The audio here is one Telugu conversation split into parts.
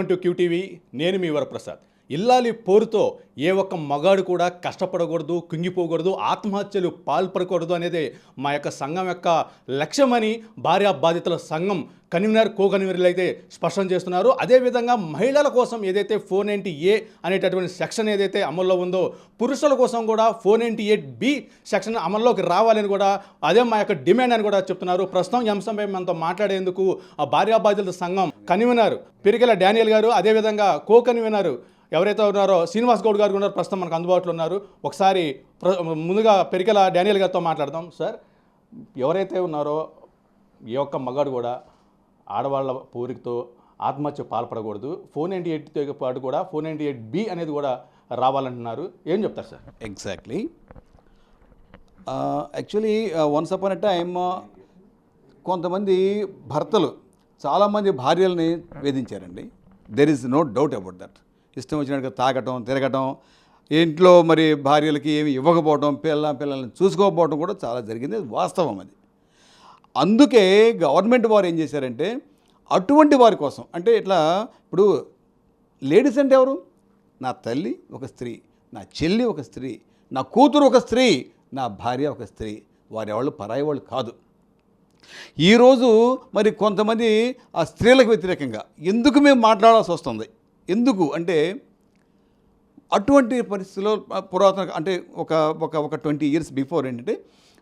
Welcome to QTV. నేను మీ వరప్రసాద్. ఇల్లాలి పోరుతో ఏ ఒక్క మగాడు కూడా కష్టపడకూడదు కుంగిపోకూడదు ఆత్మహత్యలు పాల్పడకూడదు అనేది మా యొక్క సంఘం యొక్క లక్ష్యమని భార్యా బాధితుల సంఘం కన్వీనర్ కో కన్వీనర్లు అయితే స్పష్టం చేస్తున్నారు. అదేవిధంగా మహిళల కోసం ఏదైతే ఫోర్ నైంటీ ఏ అనేటటువంటి సెక్షన్ ఏదైతే అమల్లో ఉందో పురుషుల కోసం కూడా four ninety eight B section అమల్లోకి రావాలని కూడా అదే మా యొక్క డిమాండ్ అని కూడా చెప్తున్నారు. ప్రస్తుతం ఈ అంశంపై మనతో మాట్లాడేందుకు ఆ భార్యా బాధితుల సంఘం కన్వీనర్ పిరికెల డానియల్ గారు అదేవిధంగా కో కన్వీనర్ ఎవరైతే ఉన్నారో శ్రీనివాస్ గౌడ్ గారు ఉన్నారు ప్రస్తుతం మనకు అందుబాటులో ఉన్నారు. ఒకసారి ముందుగా పెరికెల డానియల్ గారితో మాట్లాడదాం. సార్ ఎవరైతే ఉన్నారో ఏ ఒక్క మగాడు కూడా ఆడవాళ్ళ పూరికతో ఆత్మహత్య పాల్పడకూడదు. ఫోర్ నైంటీ ఎయిట్తో పాటు కూడా ఫోర్ నైంటీ ఎయిట్ బి అనేది కూడా రావాలంటున్నారు. ఏం చెప్తారు sir? Exactly actually once upon a time కొంతమంది భర్తలు చాలామంది భార్యల్ని వేధించారండి. There is no doubt about that ఇష్టం వచ్చినట్టుగా తాగటం తిరగటం ఇంట్లో మరి భార్యలకి ఏమి ఇవ్వకపోవడం పిల్ల పిల్లల్ని చూసుకోకపోవడం కూడా చాలా జరిగింది. అది వాస్తవం అది. అందుకే గవర్నమెంట్ వారు ఏం చేశారంటే అటువంటి వారి కోసం అంటే ఇట్లా ఇప్పుడు లేడీస్ అంటే ఎవరు? నా తల్లి ఒక స్త్రీ నా చెల్లి ఒక స్త్రీ నా కూతురు ఒక స్త్రీ నా భార్య ఒక స్త్రీ. వారి వాళ్ళు పరాయి వాళ్ళు కాదు. ఈరోజు మరి కొంతమంది ఆ స్త్రీలకు వ్యతిరేకంగా ఎందుకు మేము మాట్లాడాల్సి వస్తుంది? ఎందుకు? అంటే అటువంటి పరిస్థితుల్లో పురాతన అంటే ఒక ఒక ఒక ట్వంటీ ఇయర్స్ బిఫోర్ ఏంటంటే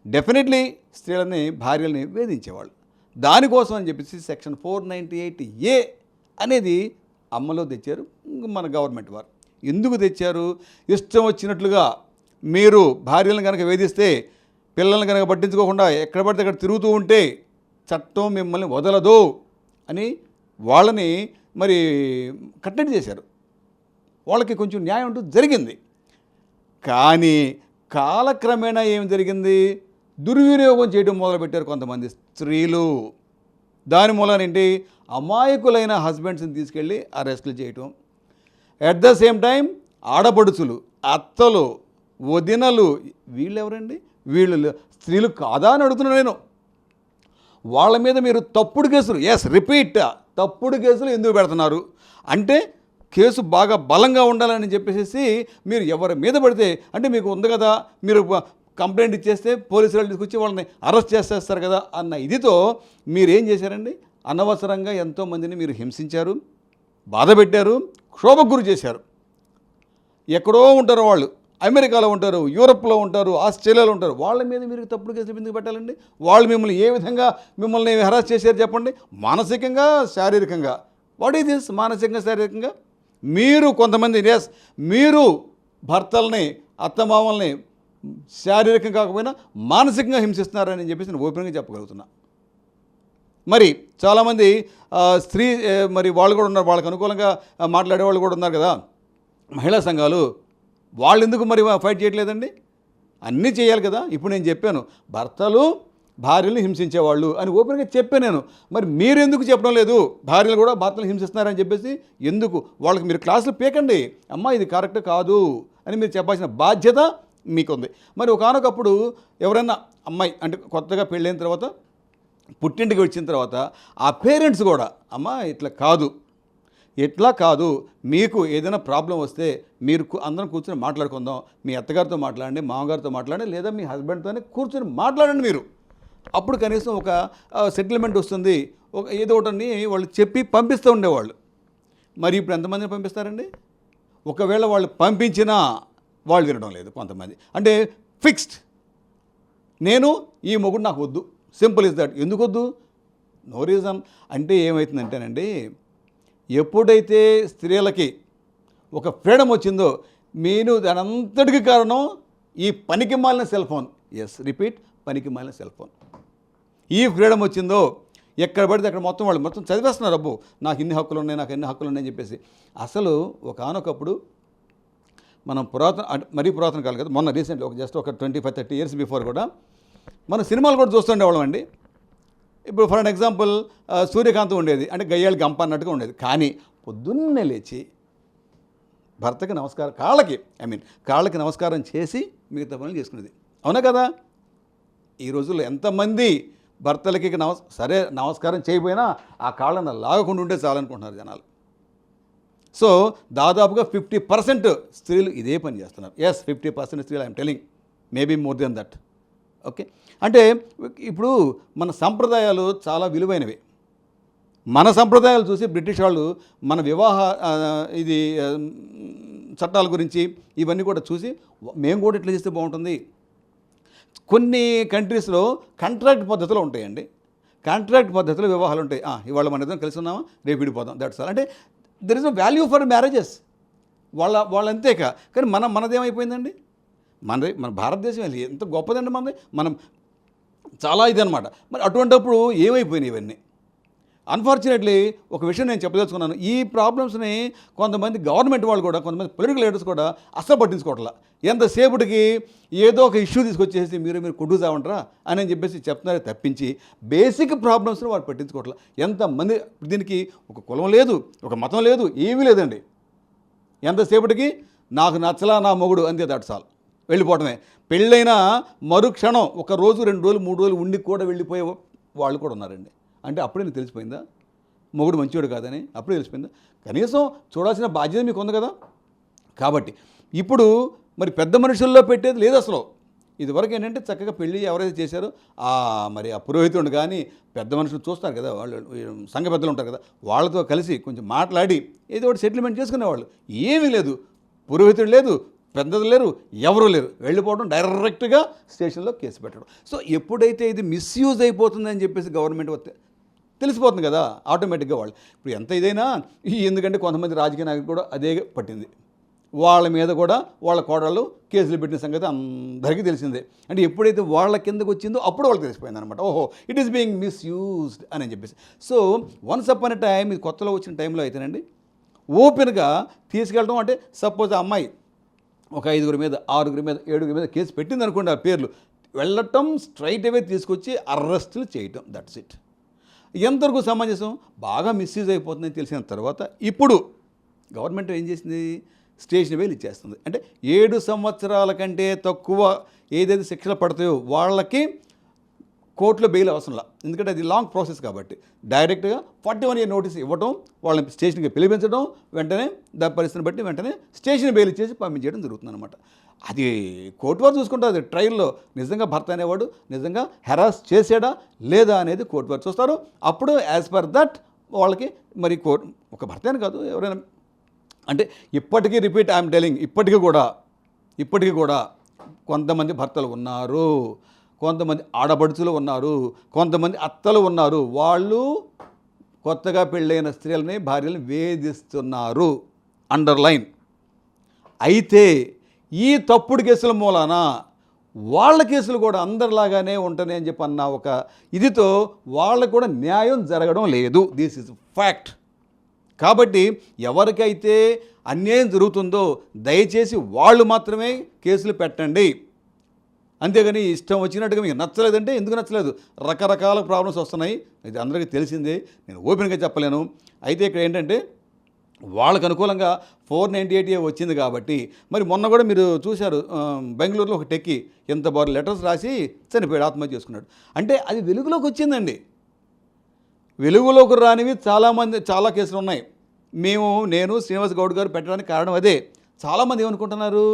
డెఫినెట్లీ స్త్రీలని భార్యల్ని వేధించేవాళ్ళు. దానికోసం అని చెప్పేసి section four ninety eight A అనేది అమ్మలో తెచ్చారు మన గవర్నమెంట్ వారు. ఎందుకు తెచ్చారు? ఇష్టం వచ్చినట్లుగా మీరు భార్యలను కనుక వేధిస్తే పిల్లల్ని కనుక పట్టించుకోకుండా ఎక్కడ పడితే అక్కడ తిరుగుతూ ఉంటే చట్టం మిమ్మల్ని వదలదు అని వాళ్ళని మరి కట్టడి చేశారు. వాళ్ళకి కొంచెం న్యాయం అంటూ జరిగింది. కానీ కాలక్రమేణా ఏం జరిగింది? దుర్వినియోగం చేయడం మొదలుపెట్టారు కొంతమంది స్త్రీలు. దాని మూలన ఏంటి? అమాయకులైన హస్బెండ్స్ని తీసుకెళ్ళి అరెస్టులు చేయటం. అట్ ద సేమ్ టైం ఆడపడుచులు అత్తలు వదినలు వీళ్ళు ఎవరండి వీళ్ళు స్త్రీలు కాదా అని అడుగుతున్నాను నేను. వాళ్ళ మీద మీరు తప్పుడు కేసులు ఎస్ రిపీట్ తప్పుడు కేసులు ఎందుకు పెడుతున్నారు? అంటే కేసు బాగా బలంగా ఉండాలని చెప్పేసి మీరు ఎవరి మీద పడితే అంటే మీకు ఉంది కదా మీరు కంప్లైంట్ ఇచ్చేస్తే పోలీసు వాళ్ళు తీసుకొచ్చి వాళ్ళని అరెస్ట్ చేసేస్తారు కదా అన్న ఇదితో మీరేం చేశారండి? అనవసరంగా ఎంతోమందిని మీరు హింసించారు బాధ పెట్టారు క్షోభకు గురి చేశారు. ఎక్కడో ఉంటారు వాళ్ళు. అమెరికాలో ఉంటారు యూరప్లో ఉంటారు ఆస్ట్రేలియాలో ఉంటారు. వాళ్ళ మీద మీరు తప్పుడు కేసులు ఎందుకు పెట్టాలండి? వాళ్ళు మిమ్మల్ని ఏ విధంగా మిమ్మల్ని హెరాస్ చేశారు చెప్పండి? మానసికంగా శారీరకంగా. వాట్ ఈ దిస్ మానసికంగా శారీరకంగా? మీరు కొంతమంది ఎస్ మీరు భర్తల్ని అత్తమామల్ని శారీరకంగా కాకపోయినా మానసికంగా హింసిస్తున్నారని చెప్పేసి నేను ఓపెన్గా చెప్పగలుగుతున్నా. మరి చాలామంది స్త్రీ మరి వాళ్ళు కూడా ఉన్నారు. వాళ్ళకి అనుకూలంగా మాట్లాడే వాళ్ళు కూడా ఉన్నారు కదా. మహిళా సంఘాలు వాళ్ళు ఎందుకు మరి ఫైట్ చేయట్లేదండి? అన్నీ చేయాలి కదా. ఇప్పుడు నేను చెప్పాను భర్తలు భార్యలు హింసించేవాళ్ళు అని ఓపెన్గా చెప్పాను నేను. మరి మీరు ఎందుకు చెప్పడం లేదు? భార్యలు కూడా భర్తలు హింసిస్తున్నారని చెప్పేసి ఎందుకు? వాళ్ళకి మీరు క్లాసులు పీకండి. అమ్మా ఇది కరెక్ట్ కాదు అని మీరు చెప్పాల్సిన బాధ్యత మీకుంది. మరి ఒకనొకప్పుడు ఎవరైనా అమ్మాయి అంటే కొత్తగా పెళ్ళైన తర్వాత పుట్టింటికి వచ్చిన తర్వాత ఆ పేరెంట్స్ కూడా అమ్మ ఇట్లా కాదు. ఎట్లా కాదు మీకు ఏదైనా ప్రాబ్లం వస్తే మీరు అందరం కూర్చొని మాట్లాడుకుందాం మీ అత్తగారితో మాట్లాడండి మామగారితో మాట్లాడండి లేదా మీ హస్బెండ్తోనే కూర్చొని మాట్లాడండి మీరు. అప్పుడు కనీసం ఒక సెటిల్మెంట్ వస్తుంది ఒక ఏదో ఒకటి వాళ్ళు చెప్పి పంపిస్తూ ఉండేవాళ్ళు. మరి ఇప్పుడు ఎంతమందిని పంపిస్తారండి? ఒకవేళ వాళ్ళు పంపించినా వాళ్ళు వినడం లేదు కొంతమంది. అంటే ఫిక్స్డ్. నేను ఈ మొగుడు నాకు వద్దు. Simple is that. ఎందుకు వద్దు? No reason. అంటే ఏమవుతుందంటేనండి ఎప్పుడైతే స్త్రీలకి ఒక ఫ్రీడమ్ వచ్చిందో నేను దాని అంతటికి కారణం ఈ పనికి మాలిన సెల్ ఫోన్. ఎస్ రిపీట్ పనికి మాలిన సెల్ ఫోన్. ఈ ఫ్రీడమ్ వచ్చిందో ఎక్కడ పడితే అక్కడ మొత్తం వాళ్ళు మొత్తం చదివేస్తున్నారు అబ్బు నాకు ఇన్ని హక్కులు ఉన్నాయి నాకు ఎన్ని హక్కులు ఉన్నాయని చెప్పేసి. అసలు ఒకనొకప్పుడు మనం పురాతన మరీ పురాతన కాలం కదా మొన్న రీసెంట్లీ ఒక జస్ట్ ఒక twenty five thirty years before కూడా మనం సినిమాలు కూడా చూస్తుండేవాళ్ళం అండి. ఇప్పుడు ఫర్ అన్ ఎగ్జాంపుల్ సూర్యకాంతం ఉండేది అంటే గయ్యాళ్ళు గంప అన్నట్టుగా ఉండేది. కానీ పొద్దున్నే లేచి భర్తకి నమస్కారం కాళ్ళకి ఐ మీన్ కాళ్ళకి నమస్కారం చేసి మిగతా పనులు చేసుకునేది. అవునా కదా? ఈ రోజుల్లో ఎంతమంది భర్తలకి నమస్ సరే నమస్కారం చేయకపోయినా ఆ కాళ్ళను లాగకుండా ఉంటే చాలనుకుంటున్నారు జనాలు. సో దాదాపుగా ఫిఫ్టీ పర్సెంట్ స్త్రీలు ఇదే పని చేస్తున్నారు. ఎస్ ఫిఫ్టీ పర్సెంట్ స్త్రీలు I'm telling maybe more than that okay? అంటే ఇప్పుడు మన సంప్రదాయాలు చాలా విలువైనవి. మన సంప్రదాయాలు చూసి బ్రిటిష్ వాళ్ళు మన వివాహ ఇది చట్టాల గురించి ఇవన్నీ కూడా చూసి మేము కూడా ఇట్లా చేస్తే బాగుంటుంది. కొన్ని కంట్రీస్లో కాంట్రాక్ట్ పద్ధతులు ఉంటాయండి. కాంట్రాక్ట్ పద్ధతిలో వివాహాలు ఉంటాయి. ఇవాళ మన ఇద్దరం కలిసి ఉన్నామా? రేపు విడిపోదాం. దట్స్ ఆల్ అంటే there is a value for marriages వాళ్ళ వాళ్ళంతేకా కానీ మన మనదేమైపోయిందండి మనది మన భారతదేశం అది ఎంత గొప్పదండి మనది? మనం చాలా ఇది అనమాట మరి అటువంటప్పుడు ఏమైపోయినాయి ఇవన్నీ? అన్ఫార్చునేట్లీ ఒక విషయం నేను చెప్పదలుచుకున్నాను. ఈ ప్రాబ్లమ్స్ని కొంతమంది గవర్నమెంట్ వాళ్ళు కూడా కొంతమంది పొలిటికల్ లీడర్స్ కూడా అస్సలు పట్టించుకోవట్లా. ఎంతసేపటికి ఏదో ఒక ఇష్యూ తీసుకొచ్చేసి మీరు మీరు కొట్టుకుతామంటారా అని అని చెప్పేసి చెప్తున్నారే తప్పించి బేసిక్ ప్రాబ్లమ్స్ని వాడు పట్టించుకోవట్లా. ఎంతమంది దీనికి ఒక కులం లేదు ఒక మతం లేదు ఏమీ లేదండి. ఎంతసేపటికి నాకు నచ్చలా నా మొగుడు అంతే దట్స్ ఆల్ వెళ్ళిపోవటమే. పెళ్ళైన మరుక్షణం ఒక రోజు రెండు రోజులు మూడు రోజులు ఉండి కూడా వెళ్ళిపోయే వాళ్ళు కూడా ఉన్నారండి. అంటే అప్పుడే నీకు తెలిసిపోయిందా? మొగుడు మంచివాడు కాదని అప్పుడే తెలిసిపోయిందా? కనీసం చూడాల్సిన బాధ్యత మీకు ఉంది కదా? కాబట్టి ఇప్పుడు మరి పెద్ద మనుషుల్లో పెట్టేది లేదు అసలు. ఇదివరకు ఏంటంటే చక్కగా పెళ్ళి ఎవరైతే చేశారో ఆ మరి ఆ పురోహితుడు కానీ పెద్ద మనుషులు చూస్తారు కదా వాళ్ళు సంఘ పెద్దలు ఉంటారు కదా వాళ్ళతో కలిసి కొంచెం మాట్లాడి ఏదో ఒకటి సెటిల్మెంట్ చేసుకునేవాళ్ళు. ఏమీ లేదు. పురోహితుడు లేదు పెద్దది లేరు ఎవరు లేరు. వెళ్ళిపోవడం డైరెక్ట్గా స్టేషన్లో కేసు పెట్టడం. సో ఎప్పుడైతే ఇది మిస్యూజ్ అయిపోతుందని చెప్పేసి గవర్నమెంట్ వస్తే తెలిసిపోతుంది కదా ఆటోమేటిక్గా వాళ్ళు. ఇప్పుడు ఎంత ఇదైనా ఎందుకంటే కొంతమంది రాజకీయ నాయకులు కూడా అదే పట్టింది. వాళ్ళ మీద కూడా వాళ్ళ కోడళ్ళు కేసులు పెట్టిన సంగతి అందరికీ తెలిసిందే. అంటే ఎప్పుడైతే వాళ్ళ కిందకు వచ్చిందో అప్పుడు వాళ్ళకి తెలిసిపోయింది అనమాట ఓహో ఇట్ ఈస్ బీయింగ్ మిస్యూజ్డ్ అని చెప్పేసి. సో వన్స్ అప్ అనే టైం ఇది కొత్తలో వచ్చిన టైంలో అయితేనండి ఓపెన్గా తీసుకెళ్ళడం అంటే సపోజ్ ఆ అమ్మాయి ఒక ఐదుగురి మీద ఆరుగురి మీద ఏడుగురి మీద కేసు పెట్టింది అనుకోండి ఆ పేర్లు. వెళ్ళటం స్ట్రైట్ అవే తీసుకొచ్చి అరెస్టులు చేయటం. దట్స్ ఇట్ ఎంతవరకు సమంజసం? బాగా మిస్యూజ్ అయిపోతుందని తెలిసిన తర్వాత ఇప్పుడు గవర్నమెంట్ ఏం చేసింది? స్టేషన్ వేలు ఇచ్చేస్తుంది. అంటే ఏడు సంవత్సరాల కంటే తక్కువ ఏదైతే శిక్షలు పడతాయో వాళ్ళకి కోర్టులో బెయిల్ అవసరంలా. ఎందుకంటే అది లాంగ్ ప్రాసెస్ కాబట్టి. డైరెక్ట్గా ఫార్టీ వన్ ఇయర్ నోటీస్ ఇవ్వడం వాళ్ళని స్టేషన్కి పిలిపించడం వెంటనే దాని పరిస్థితిని బట్టి వెంటనే స్టేషన్ బెయిల్ ఇచ్చేసి పంపించేయడం జరుగుతుంది అనమాట అది కోర్టు వారు చూసుకుంటారు అది ట్రయల్లో నిజంగా భర్త అనేవాడు నిజంగా హెరాస్ చేసాడా లేదా అనేది కోర్టు వారు చూస్తారు. అప్పుడు యాజ్ పర్ దట్ వాళ్ళకి మరి కోర్టు ఒక భర్త అని కాదు ఎవరైనా అంటే ఇప్పటికీ రిపీట్ ఐఎమ్ టెలింగ్ ఇప్పటికీ కూడా ఇప్పటికీ కూడా కొంతమంది భర్తలు ఉన్నారు. కొంతమంది ఆడపడుచులు ఉన్నారు కొంతమంది అత్తలు ఉన్నారు. వాళ్ళు కొత్తగా పెళ్ళైన స్త్రీలని భార్యలను వేధిస్తున్నారు. అండర్లైన్. అయితే ఈ తప్పుడు కేసుల మూలాన వాళ్ళ కేసులు కూడా అందరిలాగానే ఉంటాయి అని చెప్పి అన్న ఒక ఇదితో వాళ్ళకు కూడా న్యాయం జరగడం లేదు. దిస్ ఇస్ ఫ్యాక్ట్ కాబట్టి ఎవరికైతే అన్యాయం జరుగుతుందో దయచేసి వాళ్ళు మాత్రమే కేసులు పెట్టండి. అంతేగాని ఇష్టం వచ్చినట్టుగా మీకు నచ్చలేదంటే ఎందుకు నచ్చలేదు? రకరకాల ప్రాబ్లమ్స్ వస్తున్నాయి. ఇది అందరికీ తెలిసిందే. నేను ఓపెన్గా చెప్పలేను. అయితే ఇక్కడ ఏంటంటే వాళ్ళకు అనుకూలంగా ఫోర్ నైంటీ ఎయిట్ వచ్చింది కాబట్టి మరి మొన్న కూడా మీరు చూశారు బెంగళూరులో ఒక టెక్కి ఎంత బారు లెటర్స్ రాసి చనిపోయాడు ఆత్మహత్య చేసుకున్నాడు. అంటే అది వెలుగులోకి వచ్చిందండి. వెలుగులోకి రానివి చాలామంది చాలా కేసులు ఉన్నాయి. మేము నేను శ్రీనివాస్ గౌడ్ గారు పెట్టడానికి కారణం అదే. చాలామంది ఏమనుకుంటున్నారు?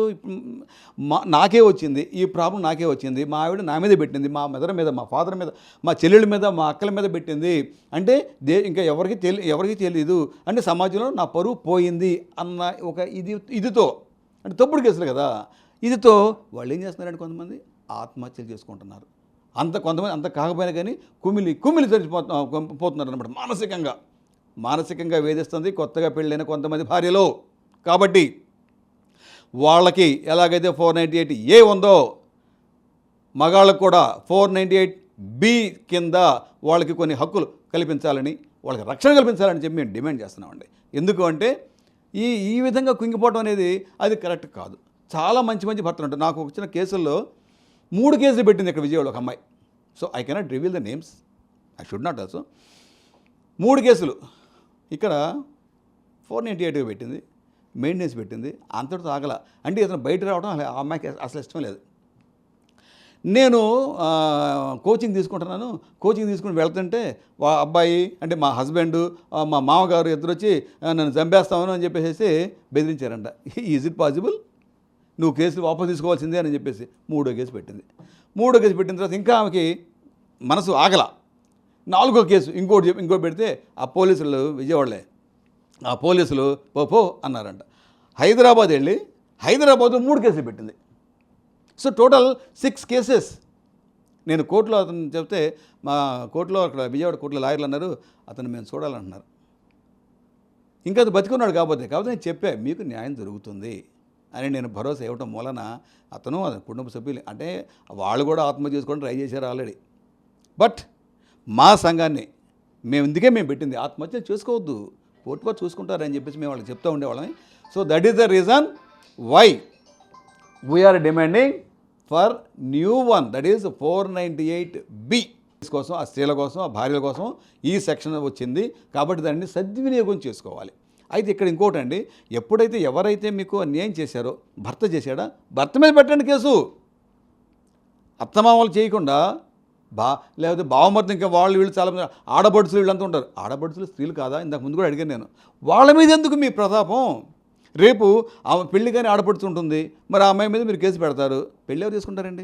మా నాకే వచ్చింది. ఈ ప్రాబ్లం నాకే వచ్చింది. మా ఆవిడ నా మీద పెట్టింది. మా మెదర్ మీద మా ఫాదర్ మీద మా చెల్లెళ్ళ మీద మా అక్కల మీద పెట్టింది. అంటే దే ఇంకా ఎవరికి తెలి ఎవరికి తెలియదు అంటే సమాజంలో నా పరువు పోయింది అన్న ఒక ఇది ఇదితో. అంటే తప్పుడు కేసులు కదా. ఇదితో వాళ్ళు ఏం చేస్తున్నారంటే కొంతమంది? ఆత్మహత్యలు చేసుకుంటున్నారు. అంత కొంతమంది అంత కాకపోయినా కానీ కుమిలి కుమిలి చచ్చిపోతు పోతున్నారు అనమాట మానసికంగా. మానసికంగా వేధిస్తుంది కొత్తగా పెళ్ళైన కొంతమంది భార్యలో. కాబట్టి వాళ్ళకి ఎలాగైతే ఫోర్ నైంటీ ఎయిట్ ఏ ఉందో మగాళ్ళకు కూడా ఫోర్ నైంటీ ఎయిట్ బి కింద వాళ్ళకి కొన్ని హక్కులు కల్పించాలని వాళ్ళకి రక్షణ కల్పించాలని చెప్పి మేము డిమాండ్ చేస్తున్నామండి. ఎందుకు అంటే ఈ ఈ విధంగా కుంగిపోవడం అనేది అది కరెక్ట్ కాదు. చాలా మంచి మంచి భర్తలు ఉంటారు. నాకు వచ్చిన కేసుల్లో మూడు కేసులు పెట్టింది ఇక్కడ విజయవాడ ఒక అమ్మాయి. So I cannot reveal the names I should not also మూడు కేసులు. ఇక్కడ ఫోర్ నైంటీ ఎయిట్గా పెట్టింది. మెయింటెనెన్స్ పెట్టింది. అంతటితో ఆగల. అంటే ఇతను బయట రావడం అసలు ఆ అమ్మాయికి అసలు ఇష్టం లేదు. నేను కోచింగ్ తీసుకుంటున్నాను. కోచింగ్ తీసుకుని వెళ్తుంటే వా అబ్బాయి అంటే మా హస్బెండ్ మా మామగారు ఇద్దరు వచ్చి నన్ను చంపేస్తామని అని చెప్పేసి బెదిరించారంట. ఈజ్ ఇట్ పాసిబుల్ నువ్వు కేసులు వాపసు తీసుకోవాల్సిందే అని చెప్పేసి మూడో కేసు పెట్టింది. మూడో కేసు పెట్టిన తర్వాత ఇంకా ఆమెకి మనసు ఆగల. నాలుగో కేసు ఇంకోటి ఇంకోటి పెడితే ఆ పోలీసులు విజయవాడలే. ఆ పోలీసులు పో పో అన్నారంట. హైదరాబాద్ వెళ్ళి హైదరాబాద్ మూడు కేసులు పెట్టింది. So total six cases. నేను కోర్టులో అతను చెప్తే మా కోర్టులో అక్కడ విజయవాడ కోర్టులో లాయర్లు అన్నారు అతను మేము చూడాలంటున్నారు. ఇంకా అది బతికున్నాడు కాకపోతే కాబట్టి నేను చెప్పా మీకు న్యాయం జరుగుతుంది అని నేను భరోసా ఇవ్వటం మూలన అతను అతని కుటుంబ సభ్యులు అంటే వాళ్ళు కూడా ఆత్మహత్య చేసుకొని ట్రై చేశారు ఆల్రెడీ. బట్ మా సంఘాన్ని మేము ఇందుకే మేము పెట్టింది ఆత్మహత్య చేసుకోవద్దు. కోర్టు చూసుకుంటారని చెప్పేసి మేము వాళ్ళకి చెప్తూ ఉండేవాళ్ళని so that is the reason why we are demanding for new one that is four ninety eight B కోసం ఆ స్త్రీల కోసం ఆ భార్యల కోసం ఈ సెక్షన్ వచ్చింది. కాబట్టి దాన్ని సద్వినియోగం చేసుకోవాలి. అయితే ఇక్కడ ఇంకోటి అండి ఎప్పుడైతే ఎవరైతే మీకు అన్యాయం చేశారో భర్త చేశాడా? భర్త మీద పెట్టండి కేసు. అత్తమామలు చేయకుండా బా లేకపోతే బావమర్తి ఇంకా వాళ్ళు వీళ్ళు చాలా ఆడబడుసులు ఆడబడుచులు వీళ్ళంతా ఉంటారు. ఆడబడుచులు స్త్రీలు కాదా? ఇంతకు ముందు కూడా అడిగాను నేను. వాళ్ళ మీద ఎందుకు మీ ప్రతాపం? రేపు ఆమె పెళ్ళి కానీ ఆడపడుచు ఉంటుంది. మరి ఆ అమ్మాయి మీద మీరు కేసు పెడతారు. పెళ్ళి ఎవరు చేసుకుంటారండి?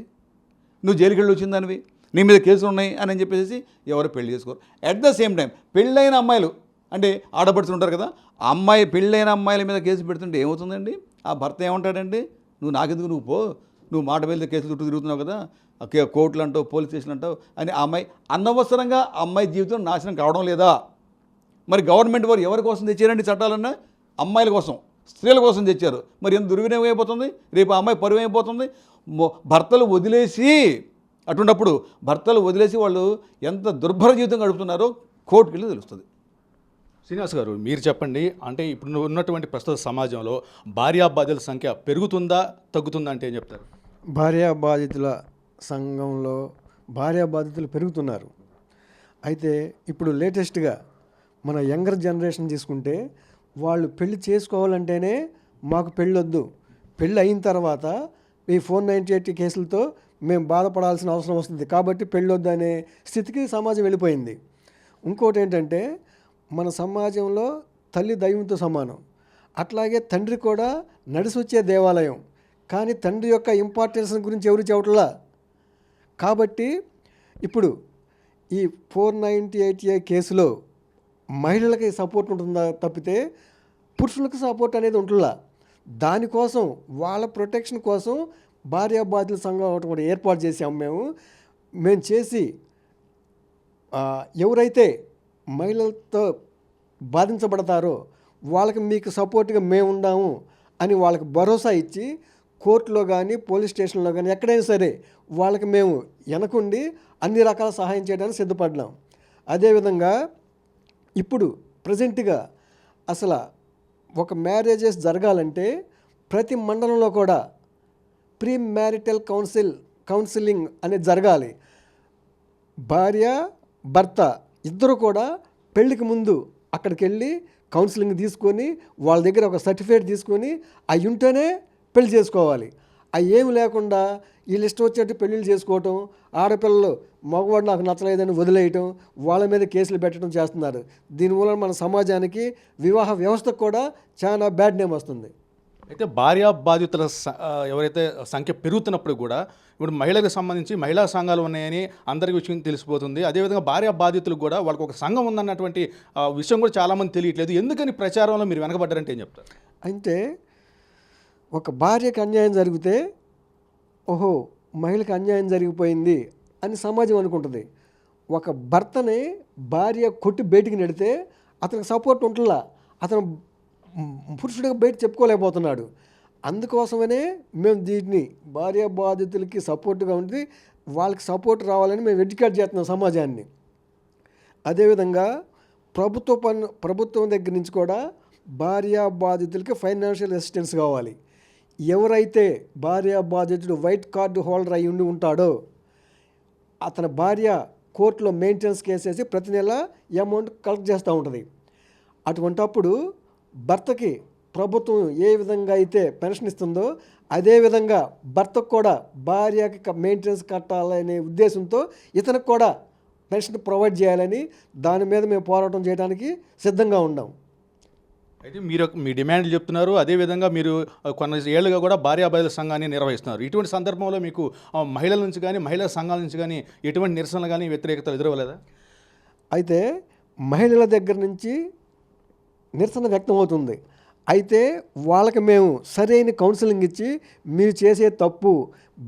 నువ్వు జైలుకి వెళ్ళి వచ్చిందానివి నీ మీద కేసులు ఉన్నాయి అని అని చెప్పేసి ఎవరు పెళ్ళి చేసుకోరు. అట్ ద సేమ్ టైం పెళ్ళైన అమ్మాయిలు అంటే ఆడపడుచులు ఉంటారు కదా ఆ అమ్మాయి పెళ్ళైన అమ్మాయిల మీద కేసు పెడుతుంటే ఏమవుతుందండి? ఆ భర్త ఏమంటాడండి? నువ్వు నాకెందుకు? నువ్వు పో. నువ్వు మాట వెళ్తే కేసులు చుట్టూ తిరుగుతున్నావు కదా. కోర్టులు అంటావు పోలీస్ స్టేషన్ అంటావు అని అమ్మాయి అనవసరంగా ఆ అమ్మాయి జీవితం నాశనం కావడం లేదా? మరి గవర్నమెంట్ వారు ఎవరి కోసం తెచ్చారండి చట్టాలన్నా? అమ్మాయిల కోసం స్త్రీల కోసం తెచ్చారు. మరి ఎంత దుర్వినియోగం అయిపోతుంది రేపు అమ్మాయి పరువు అయిపోతుంది భర్తలు వదిలేసి అటువంటప్పుడు భర్తలు వదిలేసి వాళ్ళు ఎంత దుర్భర జీవితం గడుపుతున్నారో కోర్టుకి వెళ్ళి తెలుస్తుంది. శ్రీనివాస్ గారు మీరు చెప్పండి అంటే ఇప్పుడు ఉన్నటువంటి ప్రస్తుత సమాజంలో భార్యాబాధ్యుల సంఖ్య పెరుగుతుందా తగ్గుతుందా అంటే ఏం చెప్తారు? భార్యా బాధితుల సంఘంలో భార్యా బాధితులు పెరుగుతున్నారు. అయితే ఇప్పుడు లేటెస్ట్గా మన యంగర్ జనరేషన్ తీసుకుంటే వాళ్ళు పెళ్ళి చేసుకోవాలంటేనే మాకు పెళ్ళొద్దు. పెళ్ళి అయిన తర్వాత ఈ ఫోర్ నైంటీ ఎయిట్ కేసులతో మేము బాధపడాల్సిన అవసరం వస్తుంది. కాబట్టి పెళ్ళొద్దు అనే స్థితికి సమాజం వెళ్ళిపోయింది. ఇంకోటి ఏంటంటే మన సమాజంలో తల్లి దైవంతో సమానం. అట్లాగే తండ్రి కూడా నడిసి వచ్చే దేవాలయం. కానీ తండ్రి యొక్క ఇంపార్టెన్స్ గురించి ఎవరు చెవట్లా కాబట్టి ఇప్పుడు ఈ ఫోర్ నైంటీ ఎయిట్ ఏ కేసులో మహిళలకి సపోర్ట్ ఉంటుందా తప్పితే పురుషులకు సపోర్ట్ అనేది ఉంటుందా? దానికోసం వాళ్ళ ప్రొటెక్షన్ కోసం భార్యాబాధ్యుల సంఘం ఒకటి కూడా ఏర్పాటు చేసాము మేము. మేము చేసి ఎవరైతే మహిళలతో బాధించబడతారో వాళ్ళకి మీకు సపోర్ట్గా మేము ఉన్నాము అని వాళ్ళకి భరోసా ఇచ్చి కోర్టులో కానీ పోలీస్ స్టేషన్లో కానీ ఎక్కడైనా సరే వాళ్ళకి మేము వెనకుండి అన్ని రకాల సహాయం చేయడానికి సిద్ధపడ్డాం. అదేవిధంగా ఇప్పుడు ప్రజెంట్గా అసలు ఒక మ్యారేజెస్ జరగాలంటే ప్రతి మండలంలో కూడా ప్రీ మ్యారిటల్ కౌన్సిల్ కౌన్సిలింగ్ అనేది జరగాలి. భార్య భర్త ఇద్దరు కూడా పెళ్ళికి ముందు అక్కడికి వెళ్ళి కౌన్సిలింగ్ తీసుకొని వాళ్ళ దగ్గర ఒక సర్టిఫికేట్ తీసుకొని అవి ఉంటేనే పెళ్ళి చేసుకోవాలి. అవి ఏమి లేకుండా వీళ్ళు ఇష్టం వచ్చేట్టు పెళ్ళిళ్ళు చేసుకోవటం ఆడపిల్లలు మగవాడు నాకు నచ్చలేదని వదిలేయటం వాళ్ళ మీద కేసులు పెట్టడం చేస్తున్నారు. దీనివల్ల మన సమాజానికి వివాహ వ్యవస్థకు కూడా చాలా బ్యాడ్ నేమ్ వస్తుంది. అయితే భార్యా బాధితుల ఎవరైతే సంఖ్య పెరుగుతున్నప్పుడు కూడా ఇప్పుడు మహిళలకు సంబంధించి మహిళా సంఘాలు ఉన్నాయని అందరికీ విషయం తెలిసిపోతుంది. అదేవిధంగా భార్యా బాధితులకు కూడా వాళ్ళకి ఒక సంఘం ఉందన్నటువంటి ఆ, విషయం కూడా చాలామంది తెలియట్లేదు. ఎందుకని ప్రచారంలో మీరు వెనకబడ్డారంటే ఏం చెప్తారు? అంటే ఒక భార్యకి అన్యాయం జరిగితే ఓహో మహిళకి అన్యాయం జరిగిపోయింది అని సమాజం అనుకుంటుంది. ఒక భర్తని భార్య కొట్టి బయటికి నెడితే అతనికి సపోర్ట్ ఉంటుందా అతను పురుషుడిగా బయట చెప్పుకోలేకపోతున్నాడు. అందుకోసమనే మేము దీన్ని భార్య బాధితులకి సపోర్ట్గా ఉంటుంది వాళ్ళకి సపోర్ట్ రావాలని మేము ఎడ్యుకేట్ చేస్తున్నాం సమాజాన్ని. అదేవిధంగా ప్రభుత్వ పన్ను ప్రభుత్వం దగ్గర నుంచి కూడా భార్య బాధితులకి ఫైనాన్షియల్ అసిస్టెన్స్ కావాలి. ఎవరైతే భార్యా బాధితుడు వైట్ కార్డు హోల్డర్ అయి ఉండి ఉంటాడో అతని భార్య కోర్టులో మెయింటెనెన్స్ కేసేసి ప్రతి నెల అమౌంట్ కలెక్ట్ చేస్తూ ఉంటుంది. అటువంటప్పుడు భర్తకి ప్రభుత్వం ఏ విధంగా అయితే పెన్షన్ ఇస్తుందో అదేవిధంగా భర్తకు కూడా భార్యకి మెయింటెనెన్స్ కట్టాలనే ఉద్దేశంతో ఇతనికి కూడా పెన్షన్ ప్రొవైడ్ చేయాలని దాని మీద మేము పోరాటం చేయడానికి సిద్ధంగా ఉన్నాం. అయితే మీరు మీ డిమాండ్లు చెప్తున్నారు. అదేవిధంగా మీరు కొన్ని ఏళ్ళుగా కూడా భార్యాభార్యల సంఘాన్ని నిర్వహిస్తున్నారు. ఇటువంటి సందర్భంలో మీకు ఆ, మహిళల నుంచి కానీ మహిళా సంఘాల నుంచి కానీ ఎటువంటి నిరసనలు కానీ వ్యతిరేకతలు ఎదురవ్వలేదా? అయితే మహిళల దగ్గర నుంచి నిరసన వ్యక్తమవుతుంది. అయితే వాళ్ళకి మేము సరైన కౌన్సిలింగ్ ఇచ్చి మీరు చేసే తప్పు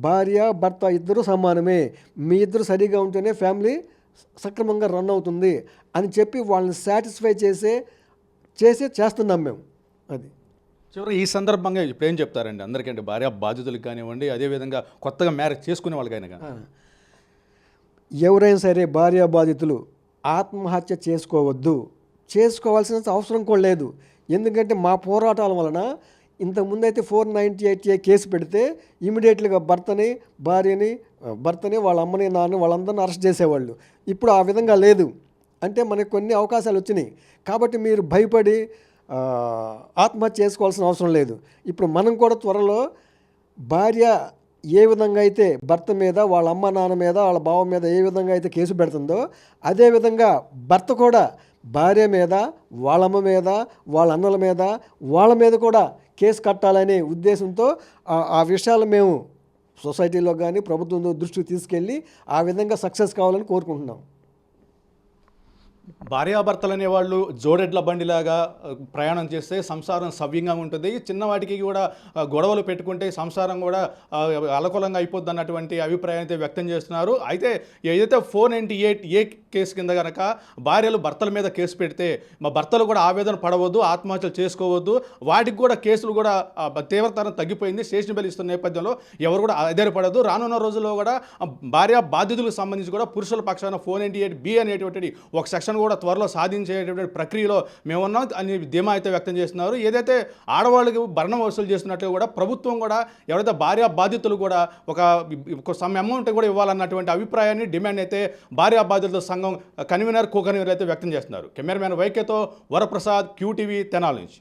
భార్య భర్త ఇద్దరు సమానమే మీ ఇద్దరు సరిగా ఉంటేనే ఫ్యామిలీ సక్రమంగా రన్ అవుతుంది అని చెప్పి వాళ్ళని సాటిస్ఫై చేసే చేసే చేస్తున్నాం మేము. అది. చివరి ఈ సందర్భంగా ఇప్పుడు ఏం చెప్తారండి? అందరికంటే భార్య బాధితులకు కానివ్వండి అదేవిధంగా కొత్తగా మ్యారేజ్ చేసుకునే వాళ్ళకైనా కానీ. ఎవరైనా సరే భార్య బాధితులు ఆత్మహత్య చేసుకోవద్దు. చేసుకోవాల్సిన అవసరం కూడా లేదు. ఎందుకంటే మా పోరాటాల వలన ఇంతకుముందు అయితే four ninety eight A case పెడితే ఇమీడియట్లీగా భర్తని భార్యని భర్తని వాళ్ళ అమ్మని నాన్న వాళ్ళందరిని అరెస్ట్ చేసేవాళ్ళు. ఇప్పుడు ఆ విధంగా లేదు. అంటే మనకు కొన్ని అవకాశాలు వచ్చినాయి. కాబట్టి మీరు భయపడి ఆత్మహత్య చేసుకోవాల్సిన అవసరం లేదు. ఇప్పుడు మనం కూడా త్వరలో భార్య ఏ విధంగా అయితే భర్త మీద వాళ్ళ అమ్మ నాన్న మీద వాళ్ళ బావ మీద ఏ విధంగా అయితే కేసు పెడుతుందో అదేవిధంగా భర్త కూడా భార్య మీద వాళ్ళమ్మ మీద వాళ్ళ అన్నల మీద వాళ్ళ మీద కూడా కేసు కట్టాలనే ఉద్దేశంతో ఆ- విషయాలు మేము సొసైటీలో కానీ ప్రభుత్వంతో దృష్టికి తీసుకెళ్ళి ఆ విధంగా సక్సెస్ కావాలని కోరుకుంటున్నాం. భార్యాభర్తలు అనేవాళ్ళు జోడెడ్ల బండిలాగా ప్రయాణం చేస్తే సంసారం సవ్యంగా ఉంటుంది. చిన్నవాటికి కూడా గొడవలు పెట్టుకుంటే సంసారం కూడా అలకూలంగా అయిపోద్ది అన్నటువంటి అభిప్రాయం అయితే వ్యక్తం చేస్తున్నారు. అయితే ఏదైతే four ninety eight A case కింద కనుక భార్యలు భర్తల మీద కేసు పెడితే మా భర్తలు కూడా ఆవేదన పడవద్దు ఆత్మహత్యలు చేసుకోవద్దు. వాటికి కూడా కేసులు కూడా ఆ, తీవ్రతరం తగ్గిపోయింది. స్టేషన్ బెల్ ఇస్తున్న నేపథ్యంలో ఎవరు కూడా ఆధారపడదు రానున్న రోజుల్లో కూడా భార్య బాధితులకు సంబంధించి కూడా పురుషుల పక్షాన ఫోర్ నైంటీ ఎయిట్ బి అనేటువంటి ఒక సెక్షన్ కూడా త్వరలో సాధించేటటువంటి ప్రక్రియలో మేమున్నాం. అని ధీమా అయితే వ్యక్తం చేస్తున్నారు. ఏదైతే ఆడవాళ్ళకి భరణం వసూలు చేస్తున్నట్లు కూడా ప్రభుత్వం కూడా ఎవరైతే భార్య బాధితులు కూడా ఒక ఒక సమ్ అమౌంట్ కూడా ఇవ్వాలన్నటువంటి అభిప్రాయాన్ని డిమాండ్ అయితే భార్య బాధితుల సంఘం కన్వీనర్ కో కన్వీనర్ అయితే వ్యక్తం చేస్తున్నారు. కెమెరామ్యాన్ వైకేతో వరప్రసాద్ క్యూటీవీ తెనాల నుంచి.